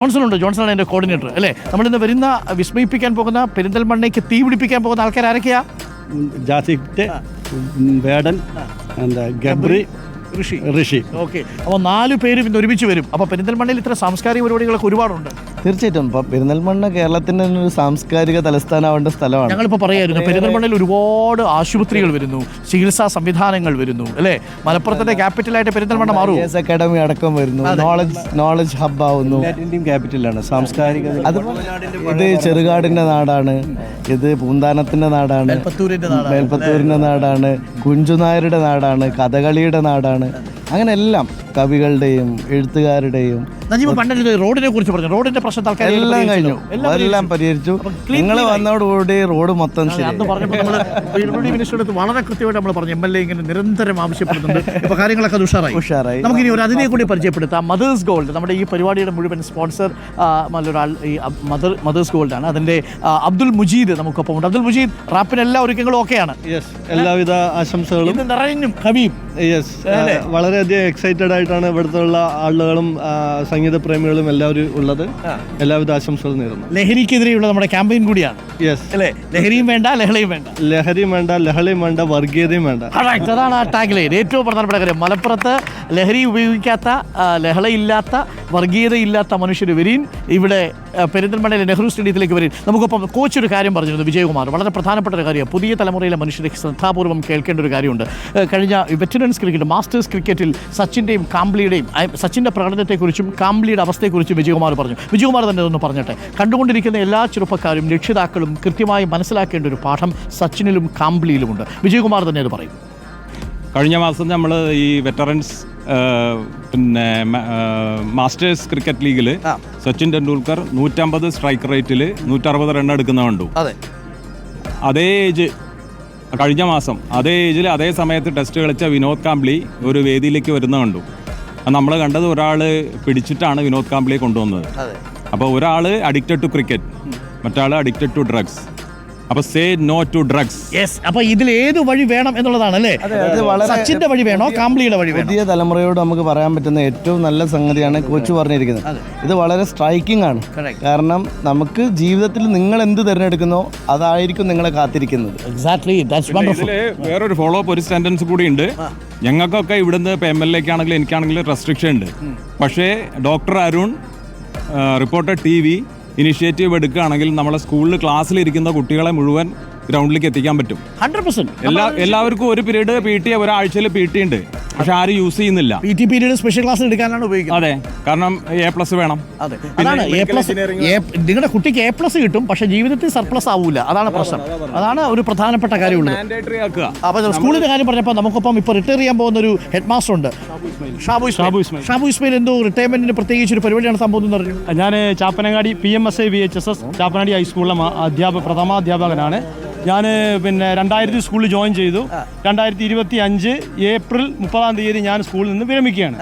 Johnson ഉണ്ട്. Johnson എന്റെ coordinator അല്ലേ? നമ്മളിന്ന് വരുന്ന വിസ്മയിപ്പിക്കാൻ പോകുന്ന പെരിന്തൽമണ്ണയ്ക്ക് തീ പിടിപ്പിക്കാൻ പോകുന്ന ആൾക്കാർ ആരൊക്കെയാ ജാസിറ്റ് വേടൻ എന്താ ഗബ്രി ഋഷി. ഋഷി. ഓക്കെ. അപ്പോൾ നാല് പേരും ഇന്ന് ഒരുമിച്ച് വരും. അപ്പോൾ പെരിന്തൽമണ്ണയിൽ ഇത്ര സാംസ്കാരിക പരിപാടികളൊക്കെ ഒരുപാടുണ്ട്. തീർച്ചയായിട്ടും. ഇപ്പം പെരിന്തൽമണ്ണ കേരളത്തിന്റെ തന്നെ ഒരു സാംസ്കാരിക തലസ്ഥാനമാവേണ്ട സ്ഥലമാണ്. ഞങ്ങളിപ്പോൾ പറയായിരുന്നു പെരിന്തൽമണ്ണയിൽ ഒരുപാട് ആശുപത്രികൾ വരുന്നു ചികിത്സാ സംവിധാനങ്ങൾ വരുന്നു അല്ലേ? മലപ്പുറത്തിന്റെ ക്യാപിറ്റലായിട്ട് പെരിന്തൽമണ്ണ മാറും. അക്കാഡമി അടക്കം വരുന്നു. നോളജ് നോളജ് ഹബ് ആവുന്നു. ഇന്ത്യൻ ക്യാപിറ്റലാണ്. സാംസ്കാരിക അതുപോലെ ഇത് ചെറുകാടിന്റെ നാടാണ്. ഇത് പൂന്താനത്തിന്റെ നാടാണ്. പത്തൂരിന്റെ മേൽപ്പത്തൂരിന്റെ നാടാണ്. കുഞ്ചുനായരുടെ നാടാണ്. കഥകളിയുടെ നാടാണ്. ആണ് അങ്ങനെ എല്ലാം കവികളുടെയും എഴുത്തുകാരുടെയും നജീബ് പണ്ടൊരു റോഡിനെ കുറിച്ച് പറഞ്ഞു? റോഡിന്റെ പ്രശ്നം തൽക്കാലം എല്ലാം കഴിഞ്ഞു. എല്ലാം പരിഹരിച്ചു. നിങ്ങൾ. വന്നതോടുകൂടി റോഡ് മൊത്തം അന്ന് പറഞ്ഞപ്പോൾ നമ്മൾ ഇടപെടി മിനിസ്റ്ററുടെ അടുത്ത് വളരെ കൃത്യമായിട്ട് നമ്മൾ പറഞ്ഞു എം എൽ എ ഇങ്ങനെ നിരന്തരം ആവശ്യപ്പെടുന്നുണ്ട്. ഇപ്പൊ കാര്യങ്ങളൊക്കെ ഉഷാറായി. ഉഷാറായി. നമുക്ക് ഇനി ഒരു അതിനെ കൂടി പരിചയപ്പെടുത്താം. മദേഴ്സ് ഗോൾഡ് നമ്മുടെ ഈ പരിപാടിയുടെ മുഴുവൻ സ്പോൺസർ നല്ലൊരാൾ ഈ മദർ മദേഴ്സ് ഗോൾഡ് ആണ്. അതിന്റെ അബ്ദുൽ മുജീദ് നമുക്കൊപ്പം ഉണ്ട്. അബ്ദുൽ മുജീദ് റാപ്പിന് എല്ലാ ഒരുക്കങ്ങളും ഓക്കെയാണ്. യെസ് എല്ലാവിധ ആശംസകളും. നിറഞ്ഞും ഹബീബ് യെസ് വളരെയധികം എക്സൈറ്റഡ് ആയിട്ടാണ് ഇവിടുത്തെ ഉള്ള ആളുകളും സംഗീത പ്രേമികളും എല്ലാവരും ഉള്ളത്. എല്ലാവിധ ആശംസകളും നേരുന്നു. ലഹരിക്കെതിരെയുള്ള നമ്മുടെ ക്യാമ്പയിൻ കൂടിയാണ്. യെസ് അല്ലേ? ലഹരിയും വേണ്ട ലഹളയും വേണ്ട. ലഹരിയും വേണ്ട ലഹളയും വേണ്ട വർഗീയതയും വേണ്ട. അതാണ് ആ ടാഗ് ലൈൻ ഏറ്റവും പ്രധാനപ്പെട്ട കാര്യം. മലപ്പുറത്ത് ലഹരി ഉപയോഗിക്കാത്ത ലഹളയില്ലാത്ത വർഗീയതയില്ലാത്ത മനുഷ്യർ വരീൻ. ഇവിടെ പെരിന്തൽമണ്ണയിലെ നെഹ്റു സ്റ്റേഡിയത്തിലേക്ക് വരീൻ. നമുക്കൊപ്പം കോച്ച് ഒരു കാര്യം പറഞ്ഞിരുന്നു വിജയകുമാർ. വളരെ പ്രധാനപ്പെട്ട ഒരു കാര്യം. പുതിയ തലമുറയിലെ മനുഷ്യരെ ശ്രദ്ധാപൂർവം കേൾക്കേണ്ട ഒരു കാര്യമുണ്ട്. കഴിഞ്ഞ വെറ്ററൻസ് ക്രിക്കറ്റ് മാസ്റ്റേഴ്സ് ക്രിക്കറ്റിൽ സച്ചിന്റെയും കാംബ്ലിയുടെയും സച്ചിന്റെ പ്രകടനത്തെക്കുറിച്ചും കാംബ്ലിയുടെ അവസ്ഥയെക്കുറിച്ചും വിജയകുമാർ പറഞ്ഞു. വിജയകുമാർ തന്നെ ഒന്ന് പറഞ്ഞട്ടെ. കണ്ടുകൊണ്ടിരിക്കുന്ന എല്ലാ ചെറുപ്പക്കാരും രക്ഷിതാക്കളും കൃത്യമായി മനസ്സിലാക്കേണ്ട ഒരു പാഠം സച്ചിനിലും കാംബ്ലിയിലുമുണ്ട് വിജയകുമാർ തന്നെ അത് പറയും. കഴിഞ്ഞ മാസം നമ്മൾ ഈ വെറ്ററൻസ് പിന്നെ മാസ്റ്റേഴ്സ് ക്രിക്കറ്റ് ലീഗിൽ സച്ചിൻ ടെണ്ടുൽക്കർ നൂറ്റമ്പത് സ്ട്രൈക്ക് റേറ്റിൽ നൂറ്ററുപത് റൺ എടുക്കുന്ന കണ്ടു. അതെ. അതേ ഏജ് കഴിഞ്ഞ മാസം അതേ ഏജിൽ അതേ സമയത്ത് ടെസ്റ്റ് കളിച്ച വിനോദ് കാംബ്ലി ഒരു വേദിയിലേക്ക് വരുന്ന കണ്ടു. നമ്മൾ കണ്ടത് ഒരാൾ പിടിച്ചിട്ടാണ് വിനോദ് കാംബ്ലിയെ കൊണ്ടുവന്നത്. അപ്പോൾ ഒരാൾ അഡിക്റ്റഡ് ടു ക്രിക്കറ്റ് മറ്റാൾ അഡിക്റ്റഡ് ടു ഡ്രഗ്സ് അപ്പോൾ say no to drugs yes അപ്പൊ ഇതിൽ ഏത് വഴി വേണം എന്നുള്ളതാണ് അല്ലേ? വളരെ സച്ചിന്റെ വഴി വേണോ? കാംബ്ലിയുടെ വഴി വേണോ? പുതിയ തലമുറയോട് നമുക്ക് പറയാൻ പറ്റുന്ന ഏറ്റവും നല്ല സംഗതിയാണ് കോച്ച് പറഞ്ഞിരിക്കുന്നത്. ഇത് വളരെ സ്ട്രൈക്കിംഗ് ആണ്. കാരണം നമുക്ക് ജീവിതത്തിൽ നിങ്ങൾ എന്ത് തിരഞ്ഞെടുക്കുന്നോ അതായിരിക്കും നിങ്ങളെ കാത്തിരിക്കുന്നത്. എക്സാക്ട്ലി ദാറ്റ്സ് വണ്ടർഫുൾ ഇതിൽ വേറൊരു ഫോളോ അപ്പ് ഒരു സെന്റൻസ് കൂടി ഉണ്ട്. ഞങ്ങൾക്കൊക്കെ ഇവിടുന്ന് ഇപ്പൊ എം എൽ എക്കാണെങ്കിലും എനിക്കാണെങ്കിലും റെസ്ട്രിക്ഷൻ ഉണ്ട്. പക്ഷേ doctor Arun reporter T V initiative എടുക്കുകയാണെങ്കിൽ നമ്മളെ സ്കൂളിൽ ക്ലാസ്സിലിരിക്കുന്ന കുട്ടികളെ മുഴുവൻ ഗ്രൗണ്ടിലേക്ക് എത്തിക്കാൻ പറ്റും. Hundred percent. എല്ലാ എല്ലാവർക്കും ഒരു പീരീഡ് പി ടി ഒരാഴ്ചയിൽ പി ടി ഉണ്ട്. പക്ഷെ ആരും യൂസ് ചെയ്യുന്നില്ല. P T period special class എടുക്കാനാണ് ഉപയോഗിക്കുന്നത്. അതെ കാരണം എ പ്ലസ് വേണം. അതെ. അതാണ് എ പ്ലസ് നിങ്ങളുടെ കുട്ടിക്ക് എ പ്ലസ് കിട്ടും പക്ഷെ ജീവിതത്തിൽ സർപ്ലസ് ആവൂല. അതാണ് പ്രശ്നം. അതാണ് ഒരു പ്രധാനപ്പെട്ട കാര്യമുള്ളത് മാൻഡേറ്ററി ആക്കുക. അപ്പൊ സ്കൂളിന്റെ കാര്യം പറഞ്ഞപ്പോൾ നമുക്കൊപ്പം ഇപ്പൊ റിട്ടയർ ചെയ്യാൻ പോകുന്ന ഒരു ഹെഡ് മാസ്റ്റർ ഉണ്ട് ഷാബു ഷാബു ഇസ്മായിൽ. ഷാബു ഇസ്മായിൽ എന്തോ റിട്ടയർമെന്റിന് പ്രത്യേകിച്ച് ഒരു പരിപാടിയാണ് സംഭവം എന്ന് പറഞ്ഞു. ഞാൻ Chappanangadi P M S I V H S S Chappanangadi ഹൈസ്കൂളിലെ അധ്യാപക പ്രഥമാധ്യാപകനാണ്. ഞാൻ പിന്നെ രണ്ടായിരത്തി സ്കൂളിൽ ജോയിൻ ചെയ്തു. രണ്ടായിരത്തി ഇരുപത്തി അഞ്ച് ഏപ്രിൽ മുപ്പതാം തീയതി ഞാൻ സ്കൂളിൽ നിന്ന് വിരമിക്കുകയാണ്.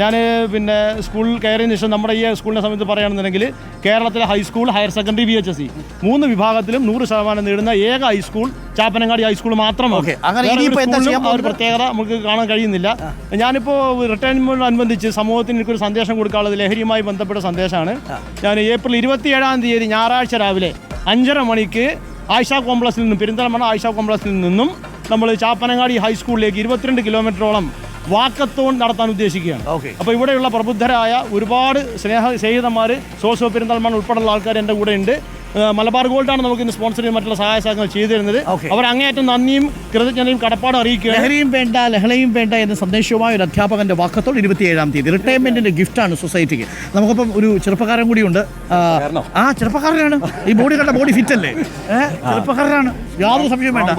ഞാൻ പിന്നെ സ്കൂളിൽ കയറിയതിന് ശേഷം നമ്മുടെ ഈ സ്കൂളിനെ സംബന്ധിച്ച് പറയുകയാണെന്നുണ്ടെങ്കിൽ കേരളത്തിലെ high school higher secondary V H S C മൂന്ന് വിഭാഗത്തിലും നൂറ് ശതമാനം നേടുന്ന ഏക ഹൈസ്കൂൾ ചാപ്പനങ്ങാടി ഹൈസ്കൂൾ മാത്രമാണ്. ആ ഒരു പ്രത്യേകത നമുക്ക് കാണാൻ കഴിയുന്നില്ല. ഞാനിപ്പോൾ റിട്ടയർമെന്റിനോടനുബന്ധിച്ച് സമൂഹത്തിന് എനിക്കൊരു സന്ദേശം കൊടുക്കാനുള്ളത് ലഹരിയുമായി ബന്ധപ്പെട്ട സന്ദേശമാണ്. ഞാൻ ഏപ്രിൽ ഇരുപത്തിയേഴാം തീയതി ഞായറാഴ്ച രാവിലെ അഞ്ചര മണിക്ക് ആയിഷ കോംപ്ലക്സിൽ നിന്നും പെരിന്തൽമണ്ണ ആയിഷ കോംപ്ലക്സിൽ നിന്നും നമ്മൾ ചാപ്പനങ്ങാടി ഹൈസ്കൂളിലേക്ക് ഇരുപത്തിരണ്ട് കിലോമീറ്ററോളം വാക്കത്തോൺ നടത്താൻ ഉദ്ദേശിക്കുകയാണ്. ഓക്കെ. അപ്പോൾ ഇവിടെയുള്ള പ്രബുദ്ധരായ ഒരുപാട് സ്നേഹ സ്നേഹിതന്മാർ സോസോ പെരിന്തൽമണ്ണ ഉൾപ്പെടെയുള്ള ആൾക്കാർ എന്റെ കൂടെ ഉണ്ട് മലബാർ ഗോൾഡാണ് നമുക്ക് ഇന്ന് സ്പോൺസർ ചെയ്ത് മറ്റുള്ള സഹായ സഹകരണങ്ങൾ ചെയ്തു തരുന്നത് അവർ അങ്ങേയറ്റം നന്ദിയും കൃതജ്ഞതയും കടപ്പാടും അറിയിക്കുക ലഹരിയും വേണ്ട ലഹളയും വേണ്ട എന്ന സന്ദേശവുമായ ഒരു അധ്യാപകന്റെ വാക്കത്തോട് ഇരുപത്തിയേഴാം തീയതി. റിട്ടയർമെന്റിന്റെ ഗിഫ്റ്റാണ് സൊസൈറ്റിക്ക് നമുക്കിപ്പം ഒരു ചെറുപ്പക്കാരൻ കൂടിയുണ്ട് ആ, ആ ചെറുപ്പക്കാരനാണ്. ഈ ബോഡി കണ്ട ബോഡി ഫിറ്റ് അല്ലേ? ചെറുപ്പക്കാരനാണ്. യാതൊരു സംശയം വേണ്ട.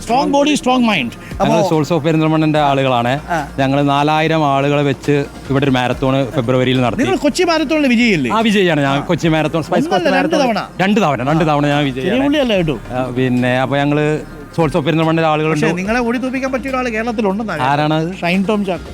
സ്ട്രോങ് ബോഡി സ്ട്രോങ് മൈൻഡ് ഞങ്ങൾ സോഴ്സ് ഓഫ് പെരിന്തൽമണ്ണന്റെ ആളുകളാണ്. ഞങ്ങൾ നാലായിരം ആളുകളെ വെച്ച് ഇവിടെ ഒരു മാരത്തോൺ ഫെബ്രുവരിയിൽ നടത്തി. കൊച്ചി മാരത്തോണിൽ വിജയില്ലേ ആ വിജയാണ്. ഞാൻ കൊച്ചി മാരത്തോൺ സ്പൈസ് രണ്ട് മാരത്തോൺ. തവണ. രണ്ട് തവണ രണ്ട് തവണ ഞാൻ ആ, പിന്നെ അപ്പൊ ഞങ്ങൾ സോഴ്സ് ഓഫ് പെരിന്തൽമണ്ണന്റെ ആളുകളുണ്ട്. നിങ്ങളെ ഓടി തൂപ്പിക്കാൻ പറ്റിയ ഒരാൾ കേരളത്തിലുണ്ടെന്നാണ് ആരാണ് ഷൈൻ ടോം ചാക്കോ.